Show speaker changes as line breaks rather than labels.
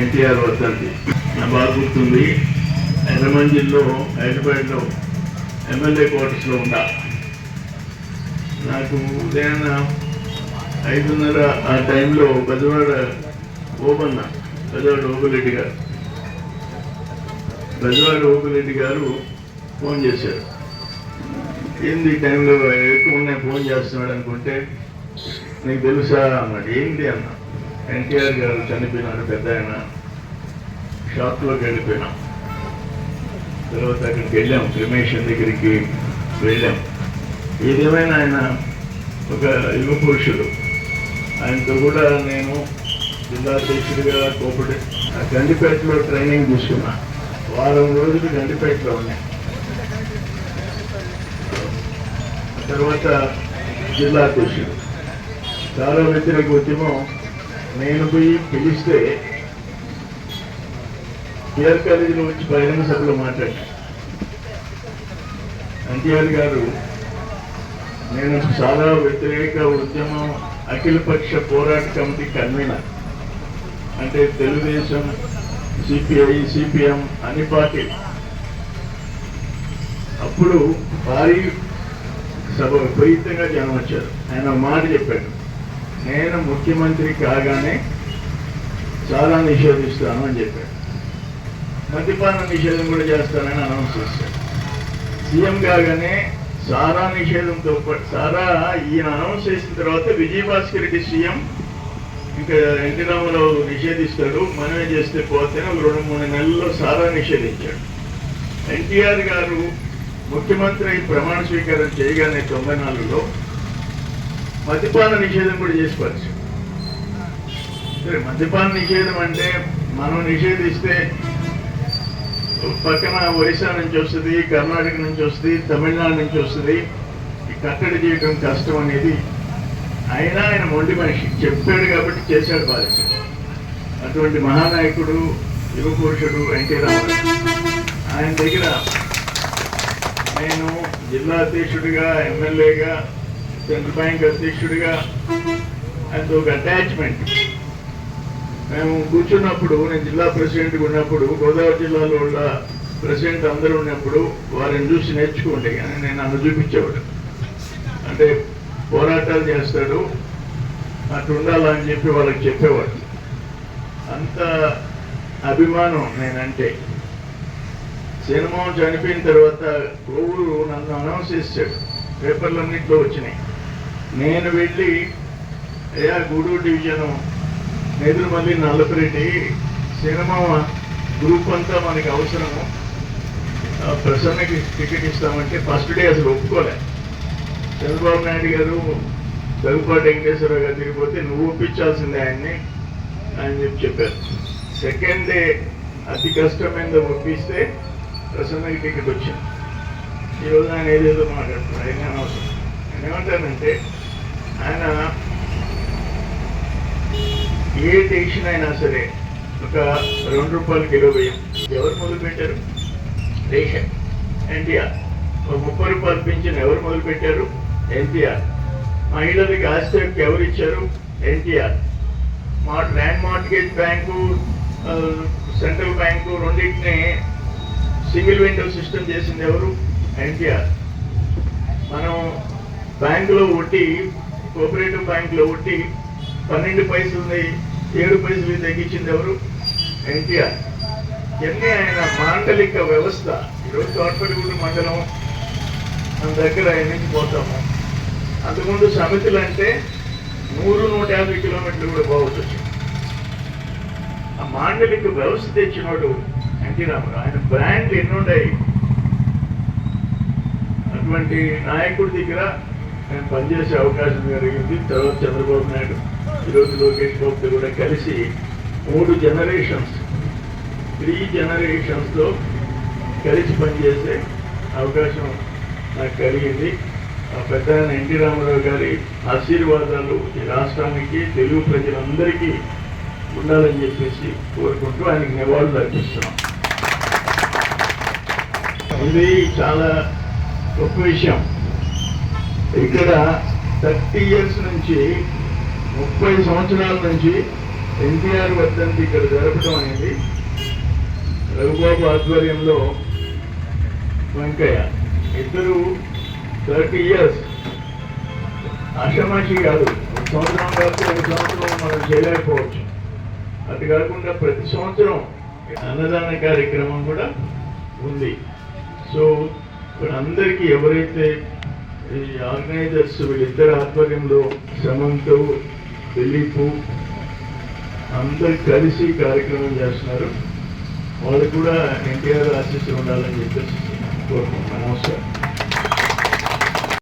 ఎన్టీఆర్ వర్ధంతి. నా బాగా గుర్తుంది. ఎర్రమంజిల్లో హైదరాబాద్లో ఎమ్మెల్యే క్వార్టర్స్లో ఉండా నాకు ఉదయాన్న ఐదున్నర ఆ టైంలో గజవాడ ఓబన్న బెజవాడ ఓపిరెడ్డి గారు. గజవాడ ఓపిరెడ్డి గారు ఫోన్ చేశారు. ఏంది టైంలో ఎక్కువ ఉన్నాయి ఫోన్ చేస్తున్నాడు అనుకుంటే నీకు తెలుసా అన్నాడు ఏంటి అన్న? ఎన్టీఆర్ గారు చనిపోయినాడు పెద్ద ఆయన. షాప్లోకి వెళ్ళిపోయినాం. తర్వాత అక్కడికి వెళ్ళాం. క్రిమేషన్ దగ్గరికి వెళ్ళాం. ఏదేమైనా ఆయన ఒక యువ పురుషుడు. ఆయనతో కూడా నేను జిల్లా అధ్యక్షుడిగా కోపడి ఆ గండిపేటలో ట్రైనింగ్ తీసుకున్నా. వారం రోజులు గండిపేటలో ఉన్నాయి తర్వాత జిల్లా అధ్యక్షుడు. చాలా వ్యతిరేక ఉద్యమం. నేను పోయి పిలిస్తే బిఆర్ కాలేజీలో వచ్చి బహిరంగ సభలో మాట్లాడా ఎన్టీఆర్ గారు నేను చాలా వ్యతిరేక ఉద్యమం అఖిలపక్ష పోరాట కమిటీ కన్వీనర్. అంటే తెలుగుదేశం సిపిఐ సిపిఎం అన్ని పార్టీలు. అప్పుడు భారీ సభ విపరీతంగా జనం వచ్చారు. ఆయన మాట చెప్పాడు. నేను ముఖ్యమంత్రి కాగానే చాలా నిషేధిస్తాను అని చెప్పాడు మద్యపాన నిషేధం కూడా చేస్తానని అనౌన్స్ చేశాడు సీఎం కాగానే సారా నిషేధంతో పాటు సారా ఈయన అనౌన్స్ చేసిన తర్వాత విజయభాస్కర్ రెడ్డి సీఎం ఇంకా ఎన్టీ రామారావు నిషేధిస్తాడు మనమే చేస్తే పోతేనే ఒక రెండు మూడు నెలల్లో సారా నిషేధించాడు. ఎన్టీఆర్ గారు ముఖ్యమంత్రి ప్రమాణ స్వీకారం చేయగానే తొంభై నాలుగులో మద్యపాన నిషేధం కూడా చేసి సరే మద్యపాన నిషేధం అంటే మనం నిషేధిస్తే పక్కన ఒరిస్సా నుంచి వస్తుంది కర్ణాటక నుంచి వస్తుంది తమిళనాడు నుంచి వస్తుంది ఈ కట్టడి చేయడం కష్టం అనేది అయినా ఆయన మొండి మనిషి చెప్పాడు కాబట్టి చేశాడు బాధ్యత అటువంటి మహానాయకుడు యువ పురుషుడు ఎన్టీ రామారావు. ఆయన దగ్గర నేను జిల్లా అధ్యక్షుడిగా ఎమ్మెల్యేగా సెంట్రల్ బ్యాంక్ అధ్యక్షుడిగా ఆయనతో ఒక అటాచ్మెంట్ మేము కూర్చున్నప్పుడు నేను జిల్లా ప్రెసిడెంట్గా ఉన్నప్పుడు గోదావరి జిల్లాలో ఉన్న ప్రెసిడెంట్ అందరూ ఉన్నప్పుడు వారిని చూసి నేర్చుకోండి అని నేను నన్ను చూపించేవాడు. అంటే పోరాటాలు చేస్తాడు అటు ఉండాలని చెప్పి వాళ్ళకి చెప్పేవాడు. అంత అభిమానం నేనంటే. సినిమా చనిపోయిన తర్వాత కోవూరు నన్ను అనౌన్స్ చేశాడు. పేపర్లన్నింటిలో వచ్చినాయి. నేను వెళ్ళి అయ్యా Gudur division Nedurumalli Nallapareddy cinema group అంతా మనకి అవసరము. ఆ ప్రసన్నకి టికెట్ ఇస్తామంటే ఫస్ట్ డే అసలు ఒప్పుకోలే. చంద్రబాబు నాయుడు గారు దగ్గుపాటి వెంకటేశ్వరరావు గారు తిరిగిపోతే నువ్వు ఒప్పించాల్సిందే ఆయన్ని అని చెప్పి చెప్పారు. సెకండ్ డే అతి కష్టమైనది ఒప్పిస్తే ప్రసన్నకి టికెట్ వచ్చింది. ఈరోజు ఆయన ఏదేదో మాట్లాడుతున్నారు ఆయన అనవసరం. నేను ఏమంటానంటే ఆయన ఏ టెన్షన్ అయినా సరే ఒక రెండు రూపాయలు కిలో బియ్యం ఎవరు మొదలుపెట్టారు? రేషన్. ఎన్టీఆర్. ఒక ముప్పై రూపాయలు పింఛన్ ఎవరు మొదలుపెట్టారు? ఎన్టీఆర్. మహిళలకి ఆస్తి ఎవరు ఇచ్చారు? ఎన్టీఆర్. మా land mortgage bank central bank రెండింటిని సింగిల్ విండో సిస్టమ్ చేసింది ఎవరు? ఎన్టీఆర్. మనం బ్యాంకులో ఒట్టి కోఆపరేటివ్ బ్యాంకులో ఉట్టి పన్నెండు పైసలని ఏడు పైసలు తగ్గించింది ఎవరు? ఎన్టీఆర్. ఎన్ని ఆయన మాండలిక వ్యవస్థ? ఈరోజు తోటపల్లిగూడు మండలం మన దగ్గర ఆయన నుంచి పోతాము. అంతకుముందు సమితులు అంటే నూరు నూట యాభై కిలోమీటర్లు కూడా పోవచ్చు. ఆ మాండలిక వ్యవస్థ తెచ్చినోడు ఎన్టీ రామారావు. ఆయన బ్రాండ్లు ఎన్నుండాయి? అటువంటి నాయకుడి దగ్గర నేను పనిచేసే అవకాశం కలిగింది తర్వాత చంద్రబాబు నాయుడు ఈరోజు లోకేష్ బాబుతో కూడా కలిసి మూడు జనరేషన్స్ త్రీ జనరేషన్స్లో కలిసి పనిచేసే అవకాశం నాకు కలిగింది. ఆ పెద్ద ఎన్టీ రామారావు గారి ఆశీర్వాదాలు ఈ రాష్ట్రానికి తెలుగు ప్రజలందరికీ ఉండాలని చెప్పేసి కోరుకుంటూ ఆయనకి నివాళులు అర్పిస్తున్నాం. ఇది చాలా గొప్ప విషయం. ఇక్కడ థర్టీ ఇయర్స్ నుంచి ముప్పై సంవత్సరాల నుంచి ఎన్టీఆర్ వర్ధంతి ఇక్కడ జరపడం అనేది రఘుబాబు ఆధ్వర్యంలో వెంకయ్య ఇద్దరు థర్టీ ఇయర్స్. ఆషమాషి కాదు ఒక సంవత్సరం కాదు ఒక సంవత్సరం మనం చేయలేకపోవచ్చు. అది కాకుండా ప్రతి సంవత్సరం అన్నదాన కార్యక్రమం కూడా ఉంది. సో ఇప్పుడు అందరికీ ఎవరైతే ఈ ఆర్గనైజర్స్ వీళ్ళిద్దరు ఆధ్వర్యంలో శ్రమంతో దిలీపు అందరు కలిసి కార్యక్రమం చేస్తున్నారు. వాళ్ళు కూడా ఎన్టీఆర్ ఆశీస్సులు ఉండాలని చెప్పేసి కోరుకుంటున్నాను. నమస్కారం.